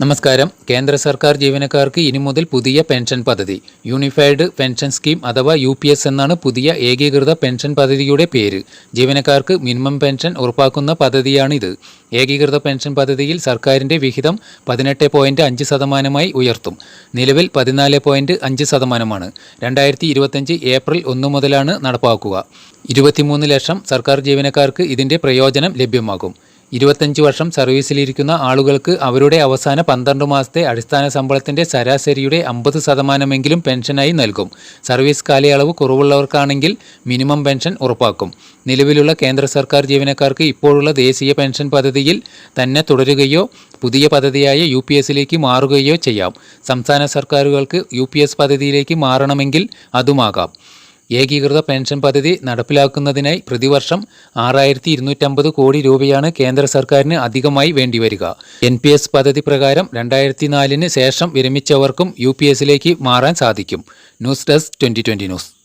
നമസ്കാരം. കേന്ദ്ര സർക്കാർ ജീവനക്കാർക്ക് ഇനി മുതൽ പുതിയ പെൻഷൻ പദ്ധതി. യൂണിഫൈഡ് പെൻഷൻ സ്കീം അഥവാ യു പി എസ് എന്നാണ് പുതിയ ഏകീകൃത പെൻഷൻ പദ്ധതിയുടെ പേര്. ജീവനക്കാർക്ക് മിനിമം പെൻഷൻ ഉറപ്പാക്കുന്ന പദ്ധതിയാണിത്. ഏകീകൃത പെൻഷൻ പദ്ധതിയിൽ സർക്കാരിന്റെ വിഹിതം പതിനെട്ട് പോയിന്റ് അഞ്ച് ശതമാനമായി ഉയർത്തും. നിലവിൽ പതിനാല് പോയിന്റ് അഞ്ച് ശതമാനമാണ്. രണ്ടായിരത്തി ഇരുപത്തഞ്ച് ഏപ്രിൽ ഒന്ന് മുതലാണ് നടപ്പാക്കുക. ഇരുപത്തിമൂന്ന് ലക്ഷം സർക്കാർ ജീവനക്കാർക്ക് ഇതിന്റെ പ്രയോജനം ലഭ്യമാകും. ഇരുപത്തഞ്ച് വർഷം സർവീസിലിരിക്കുന്ന ആളുകൾക്ക് അവരുടെ അവസാന പന്ത്രണ്ട് മാസത്തെ അടിസ്ഥാന ശമ്പളത്തിന്റെ ശരാശരിയുടെ അമ്പത് ശതമാനമെങ്കിലും പെൻഷനായി നൽകും. സർവീസ് കാലയളവ് കുറവുള്ളവർക്കാണെങ്കിൽ മിനിമം പെൻഷൻ ഉറപ്പാക്കും. നിലവിലുള്ള കേന്ദ്ര സർക്കാർ ജീവനക്കാർക്ക് ഇപ്പോഴുള്ള ദേശീയ പെൻഷൻ പദ്ധതിയിൽ തന്നെ തുടരുകയോ പുതിയ പദ്ധതിയായ യു പി എസിലേക്ക് മാറുകയോ ചെയ്യാം. സംസ്ഥാന സർക്കാരുകൾക്ക് യു പി എസ് പദ്ധതിയിലേക്ക് മാറണമെങ്കിൽ അതുമാകാം. ഏകീകൃത പെൻഷൻ പദ്ധതി നടപ്പിലാക്കുന്നതിനായി പ്രതിവർഷം ആറായിരത്തി ഇരുന്നൂറ്റമ്പത് കോടി രൂപയാണ് കേന്ദ്ര സർക്കാരിന് അധികമായി വേണ്ടിവരിക. എൻ പി എസ് പദ്ധതി പ്രകാരം രണ്ടായിരത്തി നാലിന് ശേഷം വിരമിച്ചവർക്കും യു പി എസിലേക്ക് മാറാൻ സാധിക്കും. News desk twenty twenty news.